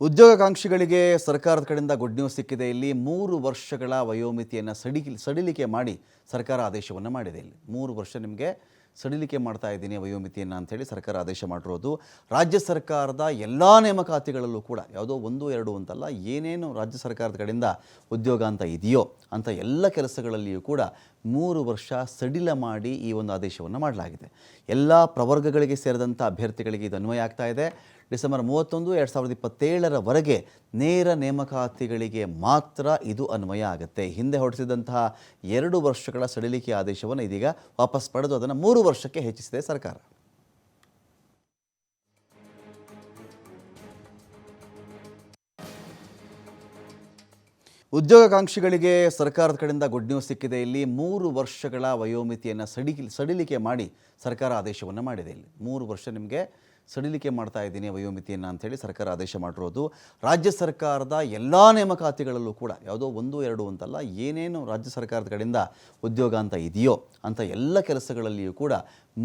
ಉದ್ಯೋಗಾಕಾಂಕ್ಷಿಗಳಿಗೆ ಸರ್ಕಾರದ ಕಡೆಯಿಂದ good news ಸಿಕ್ಕಿದೆ. ಇಲ್ಲಿ ಮೂರು ವರ್ಷಗಳ ವಯೋಮಿತಿಯನ್ನು ಸಡಿಲಿ, ಸಡಿಲಿಕೆ ಮಾಡಿ ಸರ್ಕಾರ ಆದೇಶವನ್ನು ಮಾಡಿದೆ ಇಲ್ಲಿ. ಮೂರು ವರ್ಷ ನಿಮಗೆ ಸಡಿಲಿಕೆ ಮಾಡ್ತಾ ಇದ್ದೀನಿ ವಯೋಮಿತಿಯನ್ನು ಅಂಥೇಳಿ ಸರ್ಕಾರ ಆದೇಶ ಮಾಡಿರೋದು. ರಾಜ್ಯ ಸರ್ಕಾರದ ಎಲ್ಲ ನೇಮಕಾತಿಗಳಲ್ಲೂ ಕೂಡ ಯಾವುದೋ ಒಂದು, ಎರಡು ಅಂತಲ್ಲ, ಏನೇನು ರಾಜ್ಯ ಸರ್ಕಾರದ ಕಡೆಯಿಂದ ಉದ್ಯೋಗ ಅಂತ ಇದೆಯೋ ಅಂಥ ಎಲ್ಲ ಕೆಲಸಗಳಲ್ಲಿಯೂ ಕೂಡ ಮೂರು ವರ್ಷ ಸಡಿಲ ಮಾಡಿ ಈ ಒಂದು ಆದೇಶವನ್ನು ಮಾಡಲಾಗಿದೆ. ಎಲ್ಲ ಪ್ರವರ್ಗಗಳಿಗೆ ಸೇರಿದಂಥ ಅಭ್ಯರ್ಥಿಗಳಿಗೆ ಇದು ಅನ್ವಯ ಆಗ್ತಾ ಇದೆ. ಡಿಸೆಂಬರ್ ಮೂವತ್ತೊಂದು, ಎರಡು ಸಾವಿರದ ಇಪ್ಪತ್ತೇಳರವರೆಗೆ ನೇರ ನೇಮಕಾತಿಗಳಿಗೆ ಮಾತ್ರ ಇದು ಅನ್ವಯ ಆಗುತ್ತೆ. ಹಿಂದೆ ಹೊರಡಿಸಿದಂತಹ ಎರಡು ವರ್ಷಗಳ ಸಡಿಲಿಕೆ ಆದೇಶವನ್ನು ಇದೀಗ ವಾಪಸ್ ಪಡೆದು ಅದನ್ನು ಮೂರು ವರ್ಷಕ್ಕೆ ಹೆಚ್ಚಿಸಿದೆ ಸರ್ಕಾರ. ಉದ್ಯೋಗಾಕಾಂಕ್ಷಿಗಳಿಗೆ ಸರ್ಕಾರದ ಕಡೆಯಿಂದ ಗುಡ್ ನ್ಯೂಸ್ ಸಿಕ್ಕಿದೆ. ಇಲ್ಲಿ ಮೂರು ವರ್ಷಗಳ ವಯೋಮಿತಿಯನ್ನು ಸಡಿ ಸಡಿಲಿಕೆ ಮಾಡಿ ಸರ್ಕಾರ ಆದೇಶವನ್ನು ಮಾಡಿದೆ ಇಲ್ಲಿ. ಮೂರು ವರ್ಷ ನಿಮಗೆ ಸಡಿಲಿಕೆ ಮಾಡ್ತಾ ಇದ್ದೀನಿ ವಯೋಮಿತಿಯನ್ನು ಅಂಥೇಳಿ ಸರ್ಕಾರ ಆದೇಶ ಮಾಡಿರೋದು. ರಾಜ್ಯ ಸರ್ಕಾರದ ಎಲ್ಲ ನೇಮಕಾತಿಗಳಲ್ಲೂ ಕೂಡ ಯಾವುದೋ ಒಂದು, ಎರಡು ಅಂತಲ್ಲ, ಏನೇನು ರಾಜ್ಯ ಸರ್ಕಾರದ ಕಡೆಯಿಂದ ಉದ್ಯೋಗ ಅಂತ ಇದೆಯೋ ಅಂಥ ಎಲ್ಲ ಕೆಲಸಗಳಲ್ಲಿಯೂ ಕೂಡ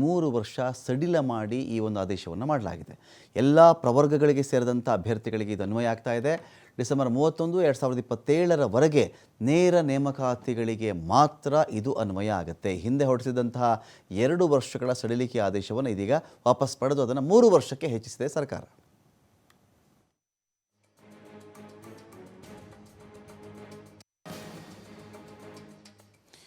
ಮೂರು ವರ್ಷ ಸಡಿಲ ಮಾಡಿ ಈ ಒಂದು ಆದೇಶವನ್ನು ಮಾಡಲಾಗಿದೆ. ಎಲ್ಲ ಪ್ರವರ್ಗಗಳಿಗೆ ಸೇರಿದಂಥ ಅಭ್ಯರ್ಥಿಗಳಿಗೆ ಇದು ಅನ್ವಯ ಆಗ್ತಾ ಇದೆ. ಡಿಸೆಂಬರ್ ಮೂವತ್ತೊಂದು ಎರಡು ಸಾವಿರದ ಇಪ್ಪತ್ತೇಳರವರೆಗೆ ನೇರ ನೇಮಕಾತಿಗಳಿಗೆ ಮಾತ್ರ ಇದು ಅನ್ವಯ ಆಗುತ್ತೆ. ಹಿಂದೆ ಹೊರಡಿಸಿದಂತಹ ಎರಡು ವರ್ಷಗಳ ಸಡಿಲಿಕೆ ಆದೇಶವನ್ನು ಇದೀಗ ವಾಪಸ್ ಪಡೆದು ಅದನ್ನು ಮೂರು ವರ್ಷಕ್ಕೆ ಹೆಚ್ಚಿಸಿದೆ ಸರ್ಕಾರ.